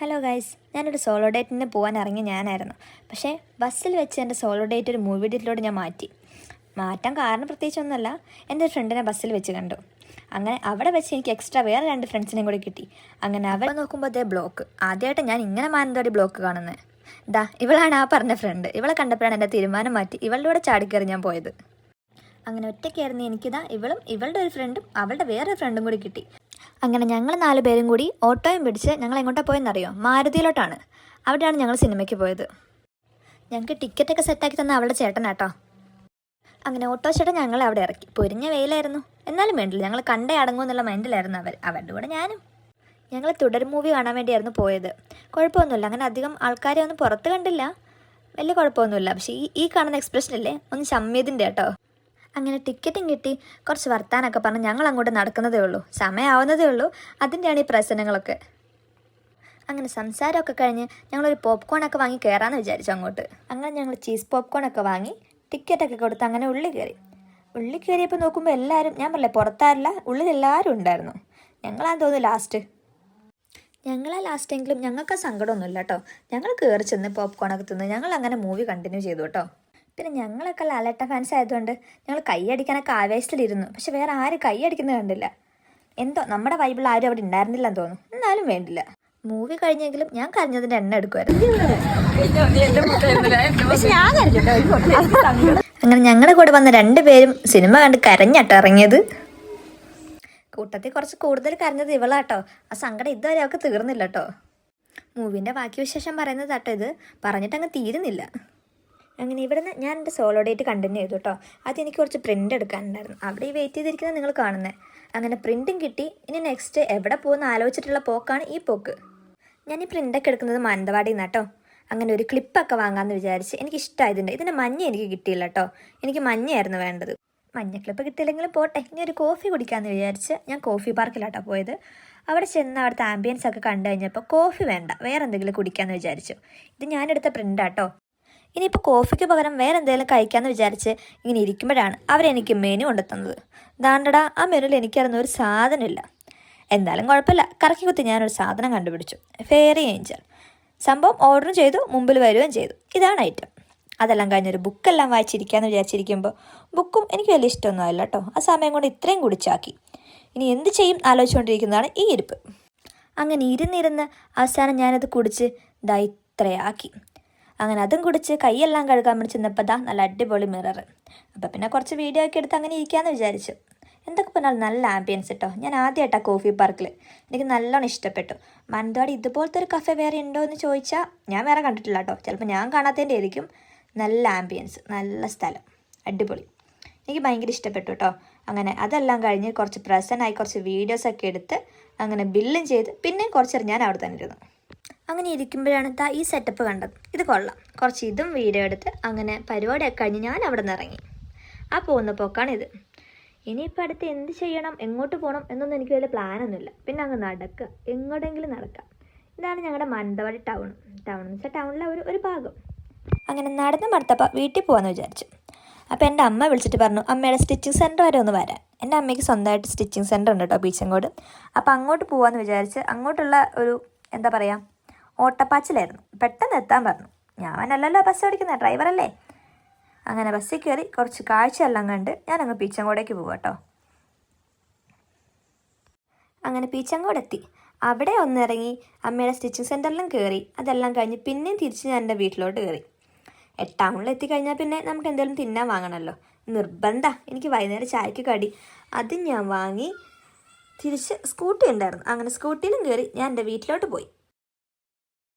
Hello guys ഞാനൊരു solo ഡേറ്റിന് പോകാൻ ഇറങ്ങി ഞാനായിരുന്നു. പക്ഷേ ബസ്സിൽ വെച്ച് എന്റെ സോളോ ഡേറ്റ് ഒരു മൂവി ഡേറ്റിലോട്ട് ഞാൻ മാറ്റി. മാറ്റാൻ കാരണം പ്രത്യേകിച്ചൊന്നുമല്ല. എന്റെ ഫ്രണ്ടിനെ ബസ്സിൽ വെച്ച് കണ്ടു. അങ്ങനെ അവിടെ വെച്ച് എനിക്ക് എക്സ്ട്രാ വേറെ രണ്ട് ഫ്രണ്ട്സിനെയും കൂടി കിട്ടി. അങ്ങനെ അവർ നോക്കുമ്പോൾ അതേ ബ്ലോക്ക് ആദ്യമായിട്ട് ഞാൻ ഇങ്ങനെ മാനന്തവാടി ബ്ലോക്ക് കാണുന്നത് ദാ ഇവളാണ് ആ പറഞ്ഞ ഫ്രണ്ട് ഇവളെ കണ്ടപ്പോഴാണ് എന്റെ തീരുമാനം മാറ്റി. ഇവളുടെ കൂടെ ചാടിക്കയറി ഞാൻ പോയത്. അങ്ങനെ ഒറ്റയ്ക്കായിരുന്നു എനിക്കിതാ ഇവളും ഇവളുടെ ഒരു ഫ്രണ്ടും അവളുടെ വേറൊരു ഫ്രണ്ടും കൂടി കിട്ടി. അങ്ങനെ ഞങ്ങൾ നാല് പേരും കൂടി ഓട്ടോയും പിടിച്ച് ഞങ്ങൾ എങ്ങോട്ടാണ് പോയെന്നറിയോ? മാരുതിയിലോട്ടാണ്. അവിടെയാണ് ഞങ്ങൾ സിനിമയ്ക്ക് പോയത്. ഞങ്ങൾക്ക് ടിക്കറ്റൊക്കെ സെറ്റാക്കി തന്ന അവളുടെ ചേട്ടനാട്ടോ. അങ്ങനെ ഓട്ടോ ചേട്ടൻ ഞങ്ങൾ അവിടെ ഇറക്കി. പൊരിഞ്ഞ വെയിലായിരുന്നു. എന്നാലും വേണ്ടില്ല ഞങ്ങൾ കണ്ടേ അടങ്ങുമെന്നുള്ള മൈൻഡിലായിരുന്നു അവർ അവരുടെ കൂടെ ഞാനും. ഞങ്ങൾ തുടർ മൂവി കാണാൻ വേണ്ടിയായിരുന്നു പോയത്. കുഴപ്പമൊന്നുമില്ല. അങ്ങനെ അധികം ആൾക്കാരെ ഒന്നും പുറത്ത് കണ്ടില്ല. വലിയ കുഴപ്പമൊന്നുമില്ല. പക്ഷേ ഈ ഈ കാണുന്ന എക്സ്പ്രഷനല്ലേ? ഒന്ന് ചമ്മിയതിന്റെ കേട്ടോ. അങ്ങനെ ടിക്കറ്റും കിട്ടി. കുറച്ച് വർത്താനൊക്കെ പറഞ്ഞ് ഞങ്ങൾ അങ്ങോട്ട് നടക്കുന്നതേ ഉള്ളൂ. സമയമാവുന്നതേ ഉള്ളൂ. അതിന്റെയാണ് ഈ പ്രശ്നങ്ങളൊക്കെ. അങ്ങനെ സംസാരമൊക്കെ കഴിഞ്ഞ് ഞങ്ങളൊരു പോപ്കോണൊക്കെ വാങ്ങി കയറാമെന്ന് വിചാരിച്ചു അങ്ങോട്ട്. അങ്ങനെ ഞങ്ങൾ ചീസ് പോപ്കോണൊക്കെ വാങ്ങി ടിക്കറ്റൊക്കെ കൊടുത്ത് അങ്ങനെ ഉള്ളിൽ കയറി. ഉള്ളിൽ കയറിയപ്പോൾ നോക്കുമ്പോൾ എല്ലാവരും ഞാൻ പറഞ്ഞില്ലേ പുറത്താരില്ല ഉള്ളിൽ എല്ലാവരും ഉണ്ടായിരുന്നു. ഞങ്ങളാന്ന് തോന്നുന്നു ലാസ്റ്റ് ഞങ്ങളാ ലാസ്റ്റെങ്കിലും ഞങ്ങൾക്ക് സങ്കടമൊന്നുമില്ല കേട്ടോ. ഞങ്ങൾ കയറി ചെന്ന് പോപ്കോണൊക്കെ തിന്ന് ഞങ്ങൾ അങ്ങനെ മൂവി കണ്ടിന്യൂ ചെയ്തു കേട്ടോ. പിന്നെ ഞങ്ങളൊക്കെ ലാലേട്ട ഫാൻസ് ആയതുകൊണ്ട് ഞങ്ങൾ കൈയടിക്കാനൊക്കെ ആവേശത്തിലിരുന്നു. പക്ഷെ വേറെ ആരും കൈയടിക്കുന്നത് കണ്ടില്ല. എന്തോ നമ്മുടെ വൈബിൾ ആരും അവിടെ ഉണ്ടായിരുന്നില്ലെന്ന് തോന്നുന്നു. എന്നാലും വേണ്ടില്ല. മൂവി കഴിഞ്ഞെങ്കിലും ഞാൻ കരഞ്ഞതിന്റെ എണ്ണ എടുക്കുമായിരുന്നു അങ്ങനെ ഞങ്ങളുടെ കൂടെ വന്ന രണ്ടുപേരും സിനിമ കണ്ട് കരഞ്ഞട്ടോ ഇറങ്ങിയത്. കൂട്ടത്തിൽ കുറച്ച് കൂടുതൽ കരഞ്ഞത് ഇവളാട്ടോ. ആ സങ്കടം ഇതുവരെ അവൾക്ക് തീർന്നില്ല കേട്ടോ മൂവിന്റെ ബാക്കി വിശേഷം പറയുന്നത് കേട്ടോ ഇത്. പറഞ്ഞിട്ടങ്ങ് തീരുന്നില്ല. അങ്ങനെ ഇവിടുന്ന് ഞാൻ എന്റെ സോളോ ഡേറ്റ് കണ്ടിന്യൂ ചെയ്തു കേട്ടോ അത് എനിക്ക് കുറച്ച് പ്രിന്റ് എടുക്കാനുണ്ടായിരുന്നു. അവിടെ ഈ വെയിറ്റ് ചെയ്തിരിക്കുന്നത് നിങ്ങൾ കാണുന്നത് അങ്ങനെ പ്രിന്റും കിട്ടി. ഇനി നെക്സ്റ്റ് എവിടെ പോകുന്ന ആലോചിച്ചിട്ടുള്ള പോക്കാണ് ഈ പോക്ക്. ഞാൻ ഈ പ്രിന്റൊക്കെ എടുക്കുന്നത് മാനന്തവാടിയിൽ നിന്ന് കേട്ടോ അങ്ങനെ ഒരു ക്ലിപ്പൊക്കെ വാങ്ങാമെന്ന് വിചാരിച്ച് എനിക്ക് ഇഷ്ടമായതിന്റെ ഇതിന്റെ മഞ്ഞ എനിക്ക് കിട്ടിയില്ല കേട്ടോ എനിക്ക് മഞ്ഞയായിരുന്നു വേണ്ടത്. മഞ്ഞ ക്ലിപ്പ് കിട്ടിയില്ലെങ്കിലും പോട്ടെ. ഇനി ഒരു കോഫി കുടിക്കാമെന്ന് വിചാരിച്ച് ഞാൻ കോഫി പാർക്കിലാട്ടോ പോയത്. അവിടെ ചെന്ന് അവിടുത്തെ ആംബിയൻസ് ഒക്കെ കണ്ടു കഴിഞ്ഞപ്പോൾ കോഫി വേണ്ട. വേറെ എന്തെങ്കിലും കുടിക്കാമെന്ന് വിചാരിച്ചു. ഇത് ഞാനെടുത്ത പ്രിന്റാട്ടോ ഇനിയിപ്പോൾ കോഫിക്ക് പകരം വേറെ എന്തെങ്കിലും കഴിക്കാമെന്ന് വിചാരിച്ച് ഇങ്ങനെ ഇരിക്കുമ്പോഴാണ് അവരെനിക്ക് മെനു കൊണ്ടെത്തുന്നത്. ദാണ്ടടാ ആ മെനുവിൽ എനിക്കറിയുന്ന ഒരു സാധനമില്ല. എന്തായാലും കുഴപ്പമില്ല. കറക്കി കുത്തി ഞാനൊരു സാധനം കണ്ടുപിടിച്ചു. ഫെയറി ഏഞ്ചൽ സംഭവം ഓർഡർ ചെയ്തു മുമ്പിൽ വരികയും ചെയ്തു. ഇതാണ് ഐറ്റം അതെല്ലാം കഴിഞ്ഞൊരു ബുക്കെല്ലാം വായിച്ചിരിക്കാമെന്ന് വിചാരിച്ചിരിക്കുമ്പോൾ ബുക്കും എനിക്ക് വലിയ ഇഷ്ടമൊന്നുമല്ല കേട്ടോ ആ സമയം കൊണ്ട് ഇത്രയും കുടിച്ചാക്കി. ഇനി എന്ത് ചെയ്യും ആലോചിച്ചുകൊണ്ടിരിക്കുന്നതാണ് ഈ ഇരിപ്പ്. അങ്ങനെ ഇരുന്നിരുന്ന് അവസാനം ഞാനത് കുടിച്ച് ദാ ഇത്രയാക്കി. അങ്ങനെ അതും കുടിച്ച് കൈയെല്ലാം കഴുകാൻ വേണ്ടി ചെന്നപ്പോൾ ദാ നല്ല അടിപൊളി മിറർ അപ്പോൾ പിന്നെ കുറച്ച് വീഡിയോ ഒക്കെ എടുത്ത് അങ്ങനെ ഇരിക്കാമെന്ന് വിചാരിച്ചു. എന്തൊക്കെ പറഞ്ഞാൽ നല്ല ആംബിയൻസ് കേട്ടോ ഞാൻ ആദ്യമായിട്ടാണ് കോഫി പാർക്കിൽ എനിക്ക് നല്ലോണം ഇഷ്ടപ്പെട്ടു. മാനന്തവാടി ഇതുപോലത്തെ ഒരു കഫേ വേറെ ഉണ്ടോ എന്ന് ചോദിച്ചാൽ ഞാൻ വേറെ കണ്ടിട്ടില്ല കേട്ടോ ചിലപ്പോൾ ഞാൻ കാണാത്തതിന്റെ ആയിരിക്കും. നല്ല ആംബിയൻസ് നല്ല സ്ഥലം. അടിപൊളി. എനിക്ക് ഭയങ്കര ഇഷ്ടപ്പെട്ടു കേട്ടോ അങ്ങനെ അതെല്ലാം കഴിഞ്ഞ് കുറച്ച് പ്രസന്റായി കുറച്ച് വീഡിയോസൊക്കെ എടുത്ത് അങ്ങനെ ബില്ലും ചെയ്ത് പിന്നെയും കുറച്ചേരം ഞാൻ അവിടെ തന്നെ ഇരുന്നു. അങ്ങനെ ഇരിക്കുമ്പോഴാണ് താ ഈ സെറ്റപ്പ് കണ്ടത്. ഇത് കൊള്ളാം. കുറച്ച് ഇതും വീഡിയോ എടുത്ത് അങ്ങനെ പരിപാടിയൊക്കെ കഴിഞ്ഞ് ഞാൻ അവിടെ നിന്ന് ഇറങ്ങി. ആ പോകുന്ന പോക്കാണിത് ഇനിയിപ്പോൾ അടുത്ത് എന്ത് ചെയ്യണം? എങ്ങോട്ട് പോകണം എന്നൊന്നും എനിക്ക് വലിയ പ്ലാനൊന്നുമില്ല പിന്നെ അങ്ങ് നടക്കുക എങ്ങോട്ടെങ്കിലും നടക്കാം. ഇതാണ് ഞങ്ങളുടെ മാനന്തവാടി ടൗൺ ടൗൺ എന്ന് വെച്ചാൽ ടൗണിലെ ഒരു ഒരു ഭാഗം. അങ്ങനെ നടന്ന് മടുത്തപ്പോൾ വീട്ടിൽ പോകാമെന്ന് വിചാരിച്ചു. അപ്പോൾ എന്റെ അമ്മ വിളിച്ചിട്ട് പറഞ്ഞു അമ്മയുടെ സ്റ്റിച്ചിങ് സെന്റർ വരെ ഒന്ന് വരാൻ. എന്റെ അമ്മയ്ക്ക് സ്വന്തമായിട്ട് സ്റ്റിച്ചിങ് സെന്റർ ഉണ്ട് കേട്ടോ ബീച്ചങ്കോട്. അപ്പോൾ അങ്ങോട്ട് പോകാമെന്ന് വിചാരിച്ച് അങ്ങോട്ടുള്ള ഒരു എന്താ പറയുക ഓട്ടപ്പാച്ചിലായിരുന്നു. പെട്ടെന്ന് എത്താൻ പറഞ്ഞു. ഞാനല്ലല്ലോ ബസ് ഓടിക്കുന്ന ഡ്രൈവറല്ലേ? അങ്ങനെ ബസ്സിൽ കയറി കുറച്ച് കാഴ്ചയെല്ലാം കണ്ട് ഞാനങ്ങ് പീച്ചങ്കോടേക്ക് പോകും കേട്ടോ അങ്ങനെ പീച്ചങ്കോട് എത്തി അവിടെ ഒന്നിറങ്ങി അമ്മയുടെ സ്റ്റിച്ചിങ് സെന്ററിലും കയറി അതെല്ലാം കഴിഞ്ഞ് പിന്നെയും തിരിച്ച് ഞാൻ എന്റെ വീട്ടിലോട്ട് കയറി ടൗണിൽ എത്തിക്കഴിഞ്ഞാൽ പിന്നെ നമുക്ക് എന്തെങ്കിലും തിന്നാൻ വാങ്ങണമല്ലോ നിർബന്ധ എനിക്ക് വൈകുന്നേരം ചായക്ക് കടി. അത് ഞാൻ വാങ്ങി തിരിച്ച് സ്കൂട്ടി ഉണ്ടായിരുന്നു. അങ്ങനെ സ്കൂട്ടിയിലും കയറി ഞാൻ എന്റെ വീട്ടിലോട്ട് പോയി.